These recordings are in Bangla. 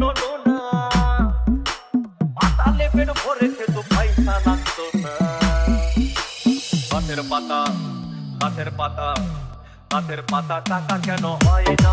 কেন না পাতালে পেট ভরে খেত পয়সা পাতা গাছের পাতা টাকা কেন হয় না?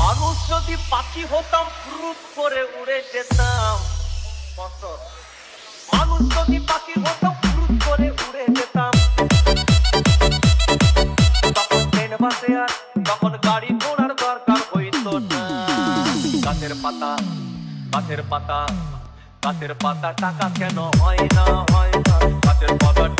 মানুষ যদি পাখি হতাম করে উড়ে যেতাম। মানুষ যদি পাখি হতাম করে উড়ে যেতাম। তখন ট্রেন, বাসে আর তখন গাড়ি, ঘোড়ার দরকার হইতো না। গাছের পাতা গাছের পাতা গাছের পাতা টাকা কেন হয় না হয় না। গাছের পাতা